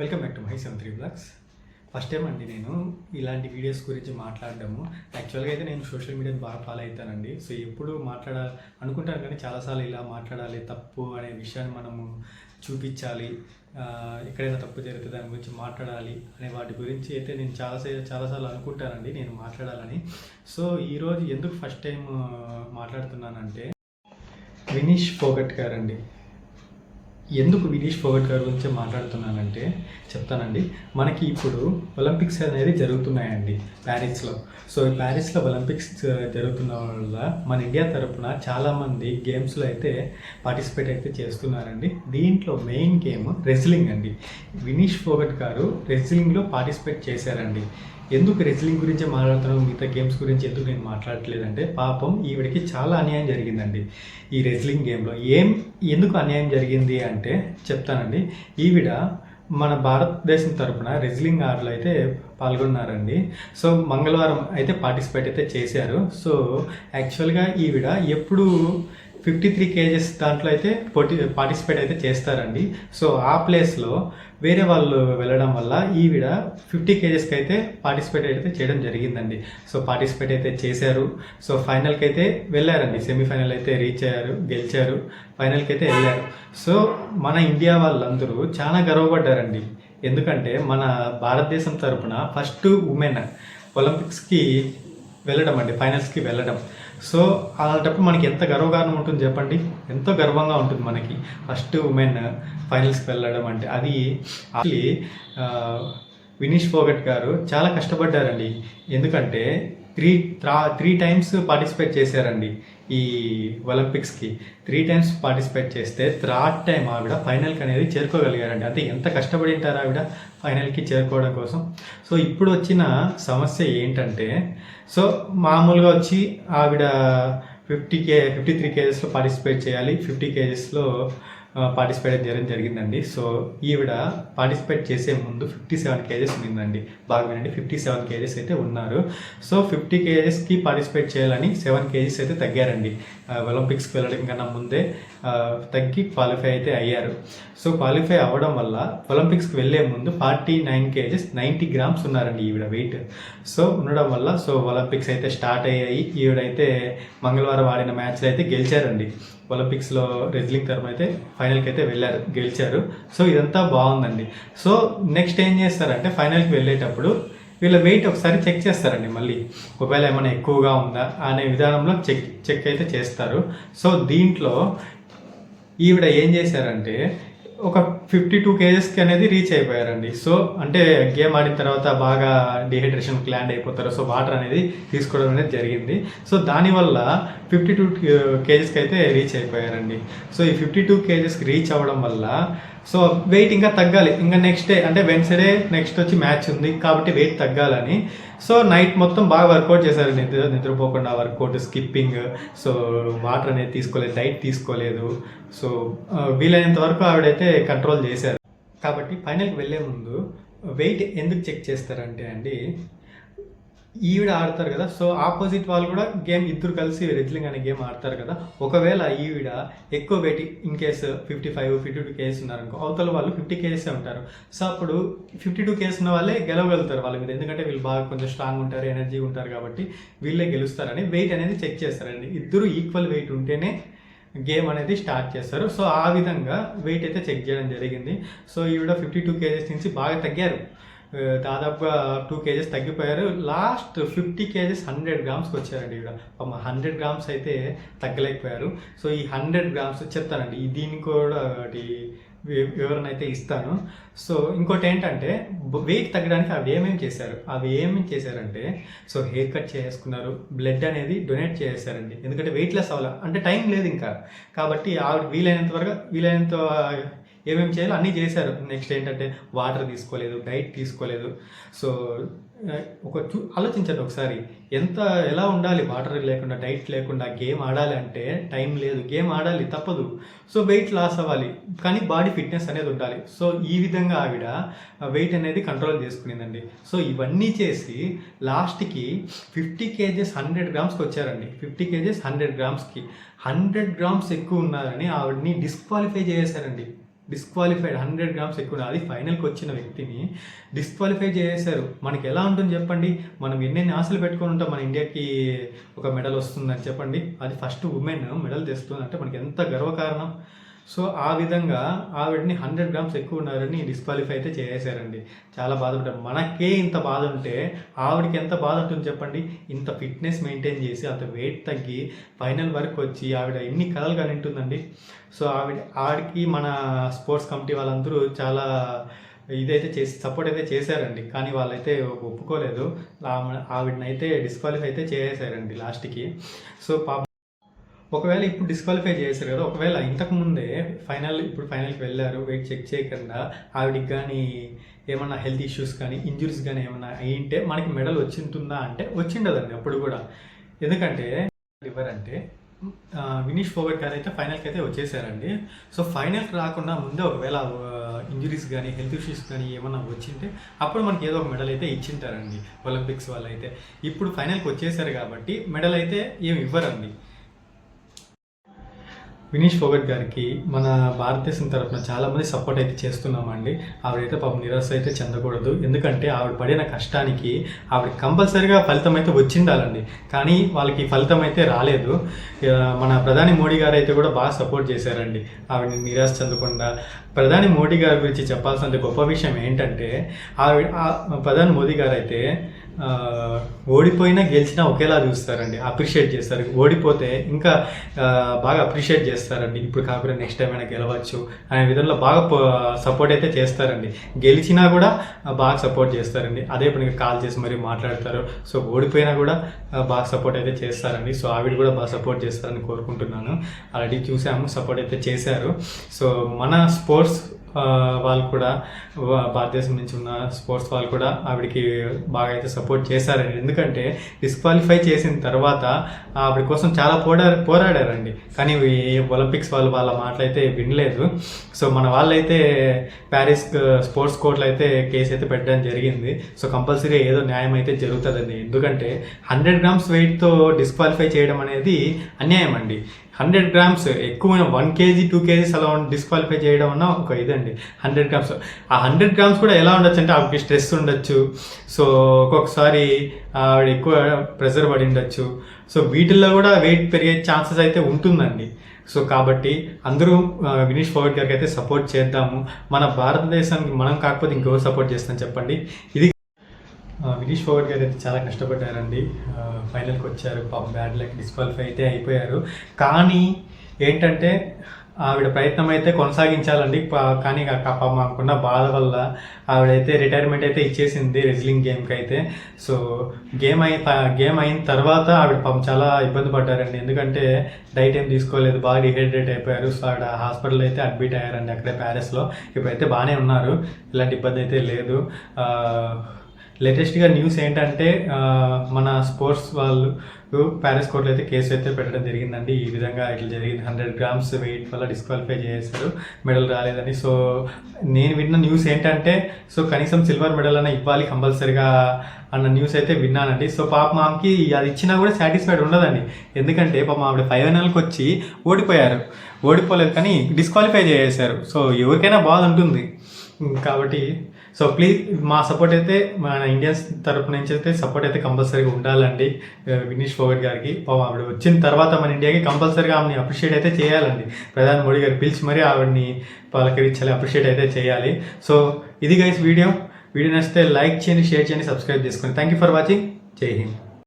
Welcome back to my seven three blogs first time అండి నేను ఇలాంటి వీడియోస్ గురించి మాట్లాడడము. యాక్చువల్గా అయితే నేను సోషల్ మీడియాని బాగా ఫాలో అవుతానండి. సో ఎప్పుడు మాట్లాడ అనుకుంటాను కానీ చాలాసార్లు ఇలా మాట్లాడాలి తప్పు అనే విషయాన్ని మనము చూపించాలి ఎక్కడైనా తప్పు జరిగితే దాని గురించి మాట్లాడాలి అనే వాటి గురించి అయితే నేను చాలా చాలాసార్లు అనుకుంటానండి నేను మాట్లాడాలని. సో ఈరోజు ఎందుకు ఫస్ట్ టైం మాట్లాడుతున్నానంటే వినీష్ పోగట్ గారండి. ఎందుకు వినీష్ ఫోగట్ గారి గురించి మాట్లాడుతున్నానంటే చెప్తానండి. మనకి ఇప్పుడు ఒలింపిక్స్ అనేది జరుగుతున్నాయండి ప్యారిస్లో. సో ఈ ప్యారిస్లో ఒలింపిక్స్ జరుగుతున్న వల్ల మన ఇండియా తరపున చాలామంది గేమ్స్లో అయితే పార్టిసిపేట్ అయితే చేస్తున్నారండి. దీంట్లో మెయిన్ గేమ్ రెజ్లింగ్ అండి. వినీష్ ఫోగట్ గారు రెజ్లింగ్లో పార్టిసిపేట్ చేశారండి. ఎందుకు రెజ్లింగ్ గురించి మాట్లాడుతున్నాను మిగతా గేమ్స్ గురించి ఎందుకు నేను మాట్లాడట్లేదంటే పాపం ఈవిడికి చాలా అన్యాయం జరిగిందండి ఈ రెజ్లింగ్ గేమ్లో ఏం ఎందుకు అన్యాయం జరిగింది అంటే చెప్తానండి. ఈవిడ మన భారతదేశం తరపున రెజ్లింగ్ ఆటలు అయితే పాల్గొన్నారండి. సో మంగళవారం అయితే పార్టిసిపేట్ అయితే చేశారు. సో యాక్చువల్గా ఈవిడ ఎప్పుడు ఫిఫ్టీ త్రీ కేజెస్ దాంట్లో అయితే పోటీ పార్టిసిపేట్ అయితే చేస్తారండి. సో ఆ ప్లేస్లో వేరే వాళ్ళు వెళ్ళడం వల్ల ఈవిడ ఫిఫ్టీ కేజెస్కి అయితే పార్టిసిపేట్ అయితే చేయడం జరిగిందండి. సో పార్టిసిపేట్ అయితే చేశారు. సో ఫైనల్కి అయితే వెళ్ళారండి. సెమీఫైనల్ అయితే రీచ్ అయ్యారు గెలిచారు. ఫైనల్కి అయితే వెళ్ళారు. సో మన ఇండియా వాళ్ళందరూ చాలా గర్వపడ్డారండి. ఎందుకంటే మన భారతదేశం తరఫున ఫస్ట్ ఉమెన్ ఒలింపిక్స్కి వెళ్ళడం అండి ఫైనల్స్కి వెళ్ళడం. సో అలాంటప్పుడు మనకి ఎంత గర్వకారణం ఉంటుంది చెప్పండి? ఎంతో గర్వంగా ఉంటుంది మనకి. ఫస్ట్ ఉమెన్ ఫైనల్స్కి వెళ్ళడం అంటే అది అది వినీష్ ఫోగట్ గారు చాలా కష్టపడ్డారండి. ఎందుకంటే త్రీ త్రా త్రీ టైమ్స్ పార్టిసిపేట్ చేశారండి ఈ ఒలింపిక్స్కి త్రీ టైమ్స్ పార్టిసిపేట్ చేస్తే థర్డ్ టైం ఆవిడ ఫైనల్కి అనేది చేరుకోగలిగారండి. అంటే ఎంత కష్టపడి ఉంటారు ఆవిడ ఫైనల్కి చేరుకోవడం కోసం? సో ఇప్పుడు వచ్చిన సమస్య ఏంటంటే సో మామూలుగా వచ్చి ఆవిడ ఫిఫ్టీ కే ఫిఫ్టీ త్రీ కేజెస్లో పార్టిసిపేట్ చేయాలి ఫిఫ్టీ కేజెస్లో పార్టిసిపేట్ చేయడం జరిగిందండి. సో ఈవిడ పార్టిసిపేట్ చేసే ముందు ఫిఫ్టీ సెవెన్ కేజెస్ ఉండిందండి. బాగా వినండి ఫిఫ్టీ సెవెన్ కేజెస్ అయితే ఉన్నారు. సో ఫిఫ్టీ కేజెస్కి పార్టిసిపేట్ చేయాలని సెవెన్ కేజెస్ అయితే తగ్గారండి. ఒలింపిక్స్కి వెళ్ళడం కన్నా ముందే తగ్గి క్వాలిఫై అయితే అయ్యారు. సో క్వాలిఫై అవ్వడం వల్ల ఒలింపిక్స్కి వెళ్ళే ముందు forty nine kgs ninety grams ఉన్నారండి ఈవిడ వెయిట్ సో ఉండడం వల్ల సో ఒలింపిక్స్ అయితే స్టార్ట్ అయ్యాయి. ఈవిడైతే మంగళవారం ఆడిన మ్యాచ్లు అయితే గెలిచారండి. ఒలింపిక్స్లో రెజ్లింగ్ తరం అయితే ఫైనల్కి అయితే వెళ్ళారు గెలిచారు. సో ఇదంతా బాగుందండి. సో నెక్స్ట్ ఏం చేస్తారంటే ఫైనల్కి వెళ్ళేటప్పుడు వీళ్ళ వెయిట్ ఒకసారి చెక్ చేస్తారండి మళ్ళీ. ఒకవేళ ఏమైనా ఎక్కువగా ఉందా అనే విధానంలో చెక్ చెక్ అయితే చేస్తారు. సో దీంట్లో ఈవిడ ఏం చేశారంటే ఒక ఫిఫ్టీ టూ కేజెస్కి అనేది రీచ్ అయిపోయారండి. సో అంటే గేమ్ ఆడిన తర్వాత బాగా డిహైడ్రేషన్ ల్యాండ్ అయిపోతారు. సో వాటర్ అనేది తీసుకోవడం అనేది జరిగింది. సో దానివల్ల ఫిఫ్టీ టూ కేజెస్కి అయితే రీచ్ అయిపోయారండి. సో ఈ ఫిఫ్టీ టూ కేజెస్కి రీచ్ అవ్వడం వల్ల సో వెయిట్ ఇంకా తగ్గాలి. ఇంకా నెక్స్ట్ డే అంటే వెన్స్డే నెక్స్ట్ వచ్చి మ్యాచ్ ఉంది. కాబట్టి వెయిట్ తగ్గాలని సో నైట్ మొత్తం బాగా వర్కౌట్ చేశారు. నిద్ర నిద్రపోకుండా వర్కౌట్ స్కిప్పింగ్ సో వాటర్ అనేది తీసుకోలేదు డైట్ తీసుకోలేదు. సో వీలైనంత వరకు ఆవిడైతే కంట్రోల్ చేశారు. కాబట్టి ఫైనల్కి వెళ్ళే ముందు వెయిట్ ఎందుకు చెక్ చేస్తారంటే అండి ఈవిడ ఆడతారు కదా. సో ఆపోజిట్ వాళ్ళు కూడా గేమ్ ఇద్దరు కలిసి రెజ్లింగ్ అనే గేమ్ ఆడతారు కదా. ఒకవేళ ఈవిడ ఎక్కువ weight in case fifty five fifty two kgs ఉన్నారనుకో అవతల వాళ్ళు ఫిఫ్టీ కేసే ఉంటారు. సో అప్పుడు ఫిఫ్టీ టూ కేజెస్ ఉన్న వాళ్ళే గెలవగలుగుతారు వాళ్ళ మీద. ఎందుకంటే వీళ్ళు బాగా కొంచెం స్ట్రాంగ్ ఉంటారు ఎనర్జీ ఉంటారు కాబట్టి వీళ్ళే గెలుస్తారని వెయిట్ అనేది చెక్ చేస్తారండి. ఇద్దరు ఈక్వల్ వెయిట్ ఉంటేనే గేమ్ అనేది స్టార్ట్ చేస్తారు. సో ఆ విధంగా వెయిట్ అయితే చెక్ చేయడం జరిగింది. సో ఈవిడ ఫిఫ్టీ టూ కేజెస్ నుంచి బాగా తగ్గారు. దాదాపుగా టూ కేజెస్ తగ్గిపోయారు. లాస్ట్ ఫిఫ్టీ కేజెస్ హండ్రెడ్ గ్రామ్స్కి వచ్చారండి ఈవిడ హండ్రెడ్ గ్రామ్స్ అయితే తగ్గలేకపోయారు. సో ఈ హండ్రెడ్ గ్రామ్స్ చెప్తానండి. ఈ దీనికి కూడా వివరణ అయితే ఇస్తాను. సో ఇంకోటి ఏంటంటే వెయిట్ తగ్గడానికి అవి ఏమేమి చేశారు? అవి ఏమేమి చేశారంటే సో హెయిర్ కట్ చేసుకున్నారు బ్లడ్ అనేది డొనేట్ చేశారండి ఎందుకంటే వెయిట్ లెస్ అవ్వాలి. అంటే టైం లేదు ఇంకా. కాబట్టి ఆవిడ వీలైనంత వరకు వీలైనంత ఏమేమి చేయాలో అన్నీ చేశారు. నెక్స్ట్ ఏంటంటే వాటర్ తీసుకోలేదు డైట్ తీసుకోలేదు. సో ఒక చూ ఆలోచించండి ఒకసారి. ఎంత ఎలా ఉండాలి వాటర్ లేకుండా డైట్ లేకుండా గేమ్ ఆడాలి అంటే టైం లేదు. గేమ్ ఆడాలి తప్పదు. సో వెయిట్ లాస్ అవ్వాలి. కానీ బాడీ ఫిట్నెస్ అనేది ఉండాలి. సో ఈ విధంగా ఆవిడ వెయిట్ అనేది కంట్రోల్ చేసుకునేదండి. సో ఇవన్నీ చేసి లాస్ట్కి ఫిఫ్టీ కేజెస్ హండ్రెడ్ గ్రామ్స్కి వచ్చారండి. ఫిఫ్టీ కేజెస్ హండ్రెడ్ గ్రామ్స్కి. హండ్రెడ్ గ్రామ్స్ ఎక్కువ ఉన్నారని ఆవిడని డిస్క్వాలిఫై చేశారండి డిస్క్వాలిఫైడ్ హండ్రెడ్ గ్రామ్స్ ఎక్కువ. అది ఫైనల్కి వచ్చిన వ్యక్తిని డిస్క్వాలిఫై చేశారు మనకి ఎలా ఉంటుంది చెప్పండి? మనం ఎన్నెన్ని ఆశలు పెట్టుకొని ఉంటాం? మన ఇండియాకి ఒక మెడల్ వస్తుందని చెప్పండి. అది ఫస్ట్ ఉమెన్ మెడల్ తెస్తుందంటే మనకి ఎంత గర్వకారణం? సో ఆ విధంగా ఆవిడని హండ్రెడ్ గ్రామ్స్ ఎక్కువ ఉన్నారని డిస్క్వాలిఫై అయితే చేసేసారండి చాలా బాధపడ్డారు మనకే ఇంత బాధ ఉంటే ఆవిడకి ఎంత బాధ ఉంటుంది చెప్పండి? ఇంత ఫిట్నెస్ మెయింటైన్ చేసి అంత వెయిట్ తగ్గి ఫైనల్ వరకు వచ్చి ఆవిడ ఎన్ని కథలు కానీ ఉంటుందండి సో ఆవిడ ఆవిడకి మన స్పోర్ట్స్ కమిటీ వాళ్ళందరూ చాలా ఇదైతే చేసి సపోర్ట్ అయితే చేశారండి. కానీ వాళ్ళైతే ఒప్పుకోలేదు. ఆమె- డిస్క్వాలిఫై అయితే చేసేసారండి లాస్ట్కి. సో పాప ఒకవేళ ఇప్పుడు డిస్క్వాలిఫై చేశారు కదా ఒకవేళ ఇంతకు ముందే ఫైనల్ ఇప్పుడు ఫైనల్కి వెళ్ళారు వెయిట్ చెక్ చేయకుండా ఆవిడకి కానీ ఏమన్నా హెల్త్ ఇష్యూస్ కానీ ఇంజురీస్ కానీ ఏమన్నా అయ్యింటే మనకి మెడల్ వచ్చింటుందా అంటే వచ్చిండదండి అప్పుడు కూడా. ఎందుకంటే లివర్ అంటే వినీష్ ఫోగట్ గారు అయితే ఫైనల్కి అయితే వచ్చేసారండి. సో ఫైనల్కి రాకుండా ముందే ఒకవేళ ఇంజురీస్ కానీ హెల్త్ ఇష్యూస్ కానీ ఏమన్నా వచ్చింటే అప్పుడు మనకి ఏదో ఒక మెడల్ అయితే ఇచ్చింటారండి ఒలింపిక్స్ వాళ్ళు అయితే ఇప్పుడు ఫైనల్కి వచ్చేసారు కాబట్టి మెడల్ అయితే ఏమి ఇవ్వరండి. వినీష్ ఫోగట్ గారికి మన భారతదేశం తరఫున చాలామంది సపోర్ట్ అయితే చేస్తున్నామండి. ఆవిడైతే పాపం నిరాశ అయితే చెందకూడదు. ఎందుకంటే ఆవిడ పడిన కష్టానికి ఆవిడ కంపల్సరీగా ఫలితం అయితే వచ్చిండాలండి. కానీ వాళ్ళకి ఫలితం అయితే రాలేదు. మన ప్రధాని మోడీ గారు అయితే కూడా బాగా సపోర్ట్ చేశారండి. ఆవిడ నిరాశ చెందకుండా. ప్రధాని మోడీ గారి గురించి చెప్పాల్సిన గొప్ప విషయం ఏంటంటే ఆవిడ ఆ ప్రధాని మోదీ గారు అయితే ఓడిపోయినా గెలిచినా ఒకేలా చూస్తారండి అప్రిషియేట్ చేస్తారు. ఓడిపోతే ఇంకా బాగా అప్రిషియేట్ చేస్తారండి. ఇప్పుడు కాకుండా నెక్స్ట్ టైం అయినా గెలవచ్చు అనే విధంలో బాగా సపోర్ట్ అయితే చేస్తారండి. గెలిచినా కూడా బాగా సపోర్ట్ చేస్తారండి. అదే పనిగా కాల్ చేసి మరీ మాట్లాడతారు. సో ఓడిపోయినా కూడా బాగా సపోర్ట్ అయితే చేస్తారండి. సో ఆవిడ కూడా బాగా సపోర్ట్ చేస్తారని కోరుకుంటున్నాను. ఆల్రెడీ చూసాము సపోర్ట్ అయితే చేశారు. సో మన స్పోర్ట్స్ వాళ్ళు కూడా భారతదేశం నుంచి ఉన్న స్పోర్ట్స్ వాళ్ళు కూడా ఆవిడకి బాగా అయితే సపోర్ట్ చేశారండి. ఎందుకంటే డిస్క్వాలిఫై చేసిన తర్వాత ఆవిడ కోసం చాలా పోరా పోరాడారండి. కానీ ఒలింపిక్స్ వాళ్ళు వాళ్ళ మాటలైతే వినలేదు. సో మన వాళ్ళైతే ప్యారిస్ స్పోర్ట్స్ కోర్టులో అయితే కేసు అయితే పెట్టడం జరిగింది. సో కంపల్సరీ ఏదో న్యాయం అయితే జరుగుతుందండి. ఎందుకంటే హండ్రెడ్ గ్రామ్స్ వెయిట్తో డిస్క్వాలిఫై చేయడం అనేది అన్యాయం అండి హండ్రెడ్ గ్రామ్స్ ఎక్కువ వన్ కేజీ టూ కేజీస్ అలా డిస్క్వాలిఫై చేయడం అన్న ఒక ఇదండి. Hundred grams. ఆ హండ్రెడ్ గ్రామ్స్ కూడా ఎలా ఉండొచ్చు అంటే ఆవిడకి స్ట్రెస్ ఉండొచ్చు. సో ఒక్కొక్కసారి ఆవిడ ఎక్కువ ప్రెషర్ పడి ఉండొచ్చు. సో వీటిల్లో కూడా వెయిట్ పెరిగే ఛాన్సెస్ అయితే ఉంటుందండి. సో కాబట్టి అందరూ వినీష్ ఫోగట్ గారికి అయితే సపోర్ట్ చేద్దాము. మన భారతదేశానికి మనం కాకపోతే ఇంకెవరు సపోర్ట్ చేస్తాం చెప్పండి. ఇది వినీష్ ఫోగట్ గారు అయితే చాలా కష్టపడ్డారండి. ఫైనల్కి వచ్చారు. పాపం బ్యాడ్ లక్ డిస్క్వాలిఫై అయితే అయిపోయారు. కానీ ఏంటంటే ఆవిడ ప్రయత్నం అయితే కొనసాగించాలండి కానీ ఆ పాపం మాకున్న బాధ వల్ల ఆవిడైతే రిటైర్మెంట్ అయితే ఇచ్చేసింది రెజ్లింగ్ గేమ్కి అయితే సో గేమ్ అయి గేమ్ అయిన తర్వాత ఆవిడ పాపం చాలా ఇబ్బంది పడ్డారండి. ఎందుకంటే డైట్ ఏం తీసుకోలేదు బాగా డిహైడ్రేట్ అయిపోయారు. సో ఆవిడ హాస్పిటల్ అయితే అడ్మిట్ అయ్యారండి అక్కడే ప్యారిస్లో. ఇప్పుడైతే బాగానే ఉన్నారు. ఇలాంటి ఇబ్బంది అయితే లేదు. లేటెస్ట్గా న్యూస్ ఏంటంటే మన స్పోర్ట్స్ వాళ్ళు ప్యారిస్ కోర్టులో అయితే కేసు అయితే పెట్టడం జరిగిందండి. ఈ విధంగా ఇట్లా జరిగింది. హండ్రెడ్ గ్రామ్స్ వెయిట్ వల్ల డిస్క్వాలిఫై చేశారు. మెడల్ రాలేదని. సో నేను విన్న న్యూస్ ఏంటంటే సో కనీసం సిల్వర్ మెడల్ అన్న ఇవ్వాలి కంపల్సరిగా అన్న న్యూస్ అయితే విన్నానండి. సో పాప మామకి అది ఇచ్చినా కూడా సాటిస్ఫైడ్ ఉండదండి. ఎందుకంటే పాప ఆవిడ ఫైనల్కి వచ్చి ఓడిపోయారు. ఓడిపోలేదు కానీ డిస్క్వాలిఫై చేసేసారు సో ఎవరికైనా బాధ ఉంటుంది. కాబట్టి సో ప్లీజ్ మా సపోర్ట్ అయితే మన ఇండియన్స్ తరపు నుంచి అయితే సపోర్ట్ అయితే కంపల్సరీగా ఉండాలండి. Uh, వినీష్ ఫోగట్ గారికి పాపం ఆవిడ వచ్చిన తర్వాత మన ఇండియాకి కంపల్సరీగా ఆమెని అప్రిషియేట్ అయితే చేయాలండి. ప్రధాని మోడీ గారు పిలిచి మరీ ఆవిడని పలకరించాలి అప్రిషియేట్ అయితే చేయాలి. సో ఇది గైస్ వీడియో వీడియో నచ్చితే లైక్ చేయండి షేర్ చేయండి సబ్స్క్రైబ్ చేసుకోండి థ్యాంక్ యూ ఫర్ వాచింగ్ జై హింద్